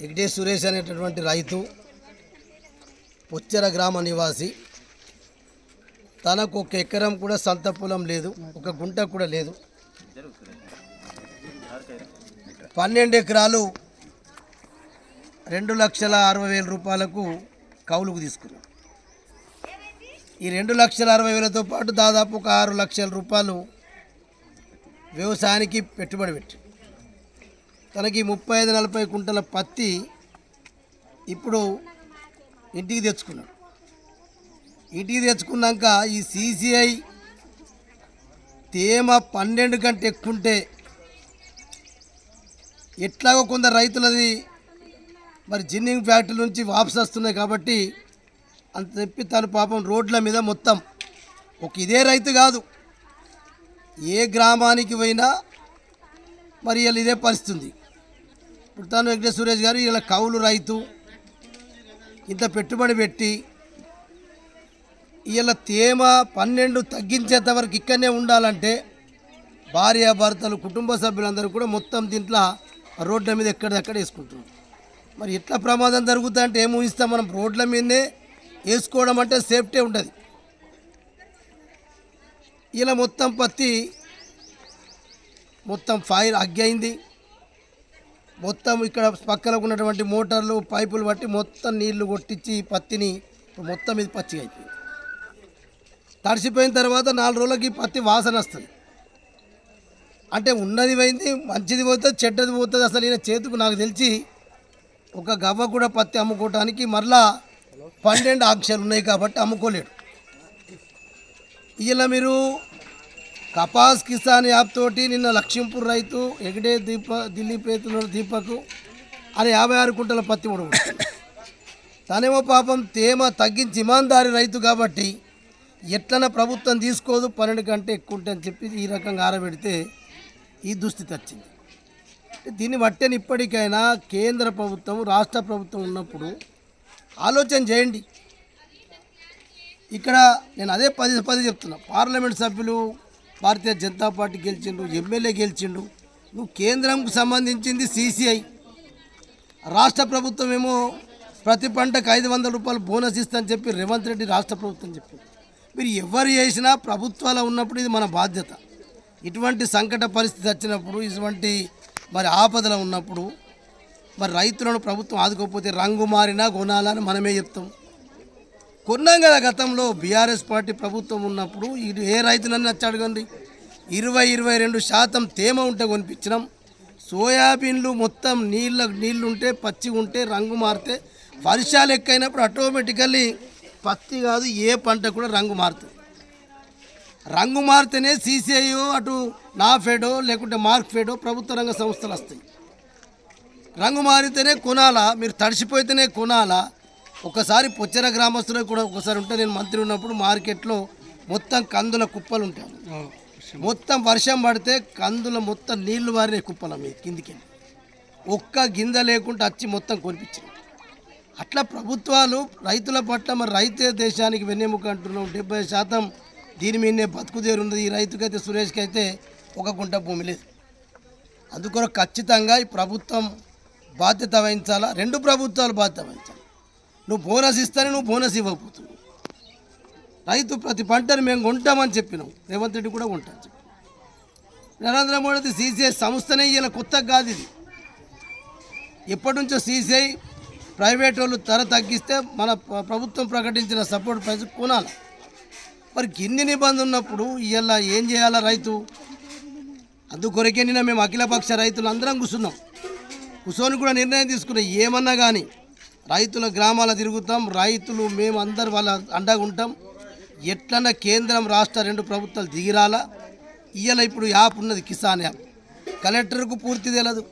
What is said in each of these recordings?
వెంకటేష్ సురేష్ అనేటటువంటి రైతు పొచ్చెర గ్రామ నివాసి. తనకు ఒక ఎకరం కూడా సంత పొలం లేదు ఒక గుంట కూడా లేదు. పన్నెండు ఎకరాలు రెండు లక్షల అరవై వేల రూపాయలకు కౌలుకు తీసుకున్నాం. ఈ రెండు లక్షల అరవై వేలతో పాటు దాదాపు ఒక ఆరు లక్షల రూపాయలు వ్యవసాయానికి పెట్టుబడి పెట్టి తనకి ముప్పై ఐదు నలభై కుంటల పత్తి ఇప్పుడు ఇంటికి తెచ్చుకున్నాడు. ఇంటికి తెచ్చుకున్నాక ఈ సీసీఐ తేమ పన్నెండు కంటే ఎక్కుంటే ఎట్లాగో కొందరు రైతులది మరి జిన్నింగ్ ఫ్యాక్టరీ నుంచి వాపసు వస్తున్నాయి కాబట్టి అంత చెప్పి తను పాపం రోడ్ల మీద మొత్తం ఒక ఇదే రైతు కాదు. ఏ గ్రామానికి పోయినా మరి వీళ్ళు ఇదే పరిస్థితి ఉంది వెంకటేశ్వర సురేష్ గారు ఇలా కౌలు రైతు ఇంత పెట్టుబడి పెట్టి వీళ్ళ తేమ పన్నెండు తగ్గించేంత వరకు ఇక్కడనే ఉండాలంటే భార్య భర్తలు కుటుంబ సభ్యులందరూ కూడా మొత్తం దీంట్లో రోడ్ల మీద ఎక్కడిదక్కడ వేసుకుంటున్నారు. మరి ఎట్లా ప్రమాదం జరుగుతుందంటే అంటే ఏమి ఊహిస్తాం మనం? రోడ్ల మీదనే వేసుకోవడం అంటే సేఫ్టీ ఉంటుంది ఇలా మొత్తం పత్తి మొత్తం ఫైర్ అగ్గి అయింది. మొత్తం ఇక్కడ పక్కన ఉన్నటువంటి మోటార్లు పైపులు బట్టి మొత్తం నీళ్ళు కొట్టించి పత్తిని మొత్తం ఇది పచ్చిగా అయిపోయింది. తడిసిపోయిన తర్వాత నాలుగు రోజులకి పత్తి వాసన వస్తుంది. అంటే ఉన్నది పోయింది మంచిది పోతుంది చెడ్డది పోతుంది అసలు ఈయన చేతికి నాకు తెలిసి ఒక గవ్వ కూడా పత్తి అమ్ముకోవటానికి మరలా పన్నెండు ఆంక్షలు ఉన్నాయి కాబట్టి అమ్ముకోలేడు. ఇలా మీరు కపాస్ కిసాన్ యాప్ తోటి నిన్న లక్ష్మీపూర్ రైతు ఎగడే దీప దిలీప్ రైతులు దీపకు అని యాభై ఆరు కుంటల పత్తి కూడా తనేమో పాపం తేమ తగ్గించి ఇమాందారి రైతు కాబట్టి ఎట్లన ప్రభుత్వం తీసుకోదు పన్నెండు కంటే ఎక్కువ ఉంటే అని చెప్పి ఈ రకంగా ఆరబెడితే ఈ దుస్థితి వచ్చింది. దీన్ని బట్టని ఇప్పటికైనా కేంద్ర ప్రభుత్వం రాష్ట్ర ప్రభుత్వం ఉన్నప్పుడు ఆలోచన చేయండి. ఇక్కడ నేను అదే పది పది చెప్తున్నా. పార్లమెంట్ సభ్యులు భారతీయ జనతా పార్టీ గెలిచిండు ఎమ్మెల్యే గెలిచిండు. నువ్వు కేంద్రంకు సంబంధించింది సీసీఐ. రాష్ట్ర ప్రభుత్వం ఏమో ప్రతి పంటకు ఐదు వందల రూపాయలు బోనస్ ఇస్తా చెప్పి రేవంత్ రెడ్డి రాష్ట్ర ప్రభుత్వం చెప్పింది. మీరు ఎవరు చేసినా ప్రభుత్వాలు ఉన్నప్పుడు ఇది మన బాధ్యత. ఇటువంటి సంకట పరిస్థితి వచ్చినప్పుడు ఇటువంటి మరి ఆపదలు ఉన్నప్పుడు మరి రైతులను ప్రభుత్వం ఆదుకోకపోతే రంగు మారినా కొనాలని మనమే చెప్తాం. కొన్నాం కదా గతంలో బీఆర్ఎస్ పార్టీ ప్రభుత్వం ఉన్నప్పుడు ఇది ఏ రైతులన్నీ వచ్చి అడగండి ఇరవై ఇరవై రెండు శాతం తేమ ఉంటే కొనిపించినాం. సోయాబీన్లు మొత్తం నీళ్ళ నీళ్ళు ఉంటే పచ్చి ఉంటే రంగు మారితే వర్షాలు ఎక్కువైనప్పుడు ఆటోమేటికల్లీ పత్తి కాదు ఏ పంట కూడా రంగు మారుతుంది. రంగు మారితేనే సీసీఐఓ అటు నాఫెడో లేకుంటే మార్క్ ఫెడో ప్రభుత్వ రంగ సంస్థలు వస్తాయి. రంగు మారితేనే కొనాలా? మీరు తడిసిపోతేనే కొనాలా? ఒకసారి పొచ్చెర గ్రామస్తులకు కూడా ఒకసారి ఉంటే నేను మంత్రి ఉన్నప్పుడు మార్కెట్లో మొత్తం కందుల కుప్పలు ఉంటాయి. మొత్తం వర్షం పడితే కందుల మొత్తం నీళ్ళు మారిన కుప్పల మీద కిందికి. ఒక్క గింజ లేకుండా వచ్చి మొత్తం కొనిపించింది అట్లా ప్రభుత్వాలు రైతుల పట్ల మరి రైతే దేశానికి వెన్నెముక అంటున్నాం డెబ్బై శాతం దీని మీదనే బతుకుదేరు ఉన్నది ఈ రైతుకైతే సురేష్కి అయితే ఒక గుంట భూమి లేదు. అందుకొర ఖచ్చితంగా ఈ ప్రభుత్వం బాధ్యత వహించాలా? రెండు ప్రభుత్వాలు బాధ్యత వహించాలి. నువ్వు బోనస్ ఇస్తానే నువ్వు బోనస్ ఇవ్వకపోతున్నావు రైతు ప్రతి పంటను మేము కొంటామని చెప్పినాం. రేవంత్ రెడ్డి కూడా కొంటాను చెప్పి నరేంద్ర మోడీ సీసీఐ సంస్థనే ఇలా కొత్త కాదు ఇది. ఎప్పటి నుంచో సీసీఐ ప్రైవేట్ వాళ్ళు ధర తగ్గిస్తే మన ప్రభుత్వం ప్రకటించిన సపోర్ట్ ప్రైస్ కొనాలి. మరి గిన్ని నిబంధన ఉన్నప్పుడు ఇలా ఏం చేయాలా రైతు? అందుకొరకే నిన్న మేము అఖిలపక్ష రైతులు అందరం కూర్చున్నాం. కూర్చొని కూడా నిర్ణయం తీసుకున్నాం. ఏమన్నా కానీ రైతుల గ్రామాల తిరుగుతాం. రైతులు మేము అందరు వాళ్ళ అండగా ఉంటాం. ఎట్లన్నా కేంద్రం రాష్ట్ర రెండు ప్రభుత్వాలు దిగిరాలా? ఇవాళ ఇప్పుడు యాప్ ఉన్నది కిసాన్ యాప్. కలెక్టర్కు పూర్తి తెలియదు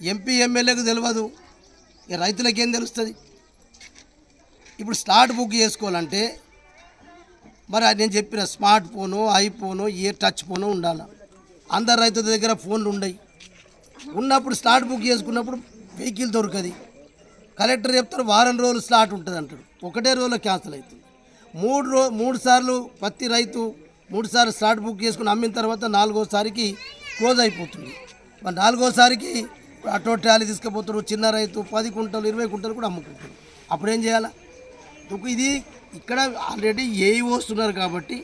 ఎంపీ ఎమ్మెల్యేకు తెలియదు ఇక రైతులకేం తెలుస్తుంది? ఇప్పుడు స్లాట్ బుక్ చేసుకోవాలంటే మరి అది నేను చెప్పిన స్మార్ట్ ఫోను ఐఫోను ఏ టచ్ ఫోను ఉండాలి. అందరు రైతుల దగ్గర ఫోన్లు ఉన్నాయి ఉన్నప్పుడు స్లాట్ బుక్ చేసుకున్నప్పుడు వెహికల్ దొరకది. కలెక్టర్ చెప్తారు వారం రోజులు స్లాట్ ఉంటుంది అంటాడు. ఒకటే రోజులో క్యాన్సిల్ అవుతుంది. మూడు రో మూడు సార్లు ప్రతి రైతు మూడు సార్లు స్లాట్ బుక్ చేసుకుని అమ్మిన తర్వాత నాలుగోసారికి క్లోజ్ అయిపోతుంది. మరి నాలుగోసారికి అటో ట్రాలీ తీసుకుపోతారు చిన్న రైతు పది కుంటలు ఇరవై కుంటలు కూడా అమ్ముకుంటారు. అప్పుడు ఏం చేయాలా? ఇది ఇక్కడ ఆల్రెడీ ఏఈ వస్తున్నారు కాబట్టి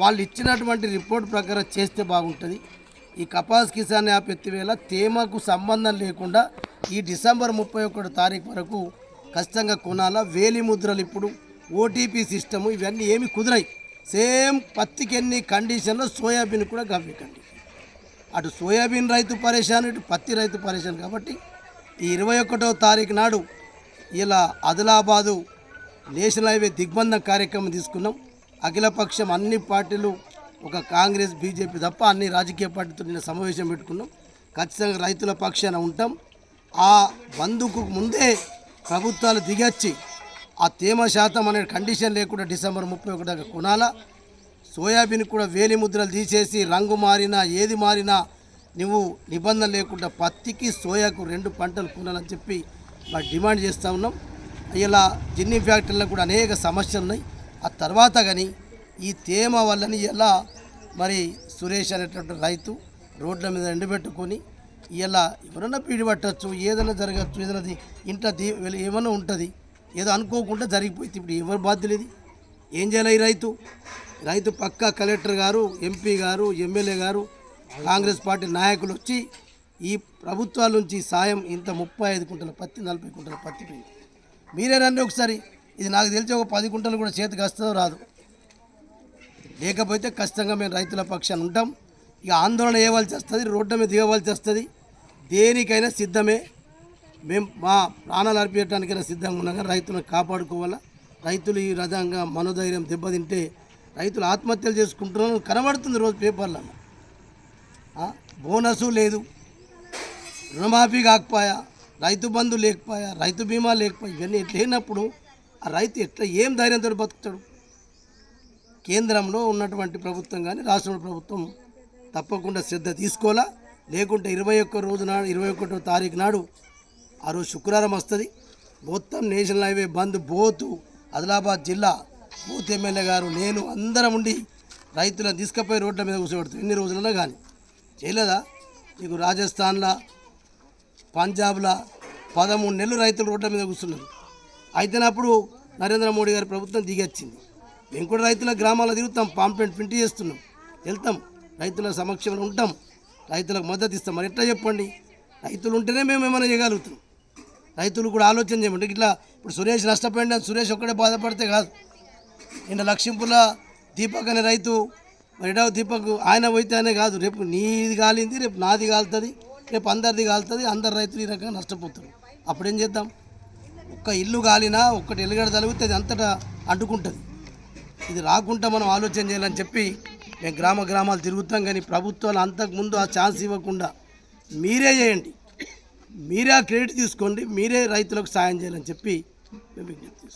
వాళ్ళు ఇచ్చినటువంటి రిపోర్ట్ ప్రకారం చేస్తే బాగుంటుంది. ఈ కపాస్ కిసాన్ యాప్ ఎత్తివేళ తేమకు సంబంధం లేకుండా ఈ డిసెంబర్ ముప్పై ఒకటి తారీఖు వరకు ఖచ్చితంగా కొనాలా. వేలి ముద్రలు ఇప్పుడు ఓటీపీ సిస్టము ఇవన్నీ ఏమి కుదరాయి. సేమ్ పత్తికి ఎన్ని కండిషన్లో సోయాబీన్ కూడా గవ్వి కండిషన్. అటు సోయాబీన్ రైతు పరేషాన్ ఇటు పత్తి రైతు పరేషాన్ కాబట్టి ఈ ఇరవై ఒకటో తారీఖు నాడు ఇలా ఆదిలాబాదు నేషనల్ హైవే దిగ్బంధం కార్యక్రమం తీసుకున్నాం. అఖిలపక్షం అన్ని పార్టీలు ఒక కాంగ్రెస్ బీజేపీ తప్ప అన్ని రాజకీయ పార్టీతో నిన్న సమావేశం పెట్టుకున్నాం. ఖచ్చితంగా రైతుల పక్షాన ఉంటాం. ఆ బంధుకు ముందే ప్రభుత్వాలు దిగొచ్చి ఆ తేమ శాతం అనే కండిషన్ లేకుండా డిసెంబర్ ముప్పై ఒకటి దాకా కొనాలా? సోయాబీన్ కూడా వేలి ముద్రలు తీసేసి రంగు మారినా ఏది మారినా నువ్వు నిబంధన లేకుండా పత్తికి సోయాకు రెండు పంటలు కొనాలని చెప్పి మరి డిమాండ్ చేస్తూ ఉన్నాం. ఇలా జిన్ని ఫ్యాక్టరీలో కూడా అనేక సమస్యలు ఉన్నాయి. ఆ తర్వాత కానీ ఈ తేమ వల్లని ఎలా మరి సురేష్ అనేటువంటి రైతు రోడ్ల మీద ఎండబెట్టుకొని ఇలా ఎవరైనా పీడి పట్టచ్చు ఏదైనా జరగచ్చు ఏదైనా ఇంట్లో దీ ఏమైనా ఉంటుంది ఏదో అనుకోకుండా జరిగిపోయింది. ఇప్పుడు ఎవరు బాధ్యులు ఏం చేయాలి ఈ రైతు? రైతు పక్కా కలెక్టర్ గారు ఎంపీ గారు ఎమ్మెల్యే గారు కాంగ్రెస్ పార్టీ నాయకులు వచ్చి ఈ ప్రభుత్వాల నుంచి సాయం ఇంత ముప్పై ఐదు కుంటల పత్తి నలభై కుంటల పత్తి పోయింది. మీరే రండి ఒకసారి. ఇది నాకు తెలిసి ఒక పది కుంటలు కూడా చేతికి వస్తుందో రాదు. లేకపోతే ఖచ్చితంగా మేము రైతుల పక్షాన్ని ఉంటాం. ఇక ఆందోళన చేయవలసి వస్తుంది రోడ్డు మీద దిగవలసి వస్తుంది. దేనికైనా సిద్ధమే. మేము మా ప్రాణాలు అర్పించడానికైనా సిద్ధంగా ఉన్నాం రైతులను కాపాడుకోవాలా. రైతులు ఈ విధంగా మనోధైర్యం దెబ్బతింటే రైతులు ఆత్మహత్యలు చేసుకుంటున్నారు కనబడుతుంది రోజు పేపర్లలో బోనసు లేదు. రుణమాఫీ కాకపోయా రైతు బంధు లేకపోయా రైతు బీమా లేకపోయా ఇవన్నీ లేనప్పుడు ఆ రైతు ఎట్లా ఏం ధైర్యంతో బతుకుతాడు? కేంద్రంలో ఉన్నటువంటి ప్రభుత్వం కానీ రాష్ట్ర ప్రభుత్వం తప్పకుండా శ్రద్ధ తీసుకోవాలా? లేకుంటే ఇరవై ఒక్క రోజు నాడు ఇరవై ఒకటో తారీఖు నాడు ఆ రోజు శుక్రవారం వస్తుంది. మొత్తం నేషనల్ హైవే బంద్ బోతు ఆదిలాబాద్ జిల్లా బూత్ ఎమ్మెల్యే గారు నేను అందరం ఉండి రైతులను తీసుకుపోయి రోడ్ల మీద కూర్చోబెడతాం. ఎన్ని రోజులలో కానీ చేయలేదా? నీకు రాజస్థాన్లో పంజాబ్లో పదమూడు నెలలు రైతులు రోడ్ల మీద కూర్చున్నారు. అయితేనప్పుడు నరేంద్ర మోడీ గారి ప్రభుత్వం దిగొచ్చింది. మేము కూడా రైతుల గ్రామాల్లో తిరుగుతాం పాంప్లెంట్ ప్రింట్ చేస్తున్నాం. వెళ్తాం రైతుల సమక్షంలో ఉంటాం రైతులకు మద్దతు ఇస్తాం. మరి ఎట్లా చెప్పండి? రైతులు ఉంటేనే మేము ఏమైనా చేయగలుగుతాం. రైతులు కూడా ఆలోచన చేయమంటే ఇట్లా ఇప్పుడు సురేష్ నష్టపోయింది సురేష్ ఒక్కడే బాధపడితే కాదు. నిన్న లక్ష్మీపుల దీపక్ అనే రైతు రెండవ దీపక్ ఆయన పోయితే అనే కాదు రేపు నీది కాలింది రేపు నాది కాలుతుంది రేపు అందరిది కాలుతుంది అందరు రైతులు ఈ రకంగా నష్టపోతారు. అప్పుడేం చేద్దాం? ఒక్క ఇల్లు కాలినా ఒక్కటి ఎలుగడ తలిగితే అది అంతటా అంటుకుంటుంది. ఇది రాకుండా మనం ఆలోచన చేయాలని చెప్పి మేము గ్రామ గ్రామాలు తిరుగుతాం కానీ ప్రభుత్వాలు అంతకుముందు ఆ ఛాన్స్ ఇవ్వకుండా మీరే చేయండి. మీరే ఆ క్రెడిట్ తీసుకోండి. మీరే రైతులకు సాయం చేయాలని చెప్పి మేము విజ్ఞప్తి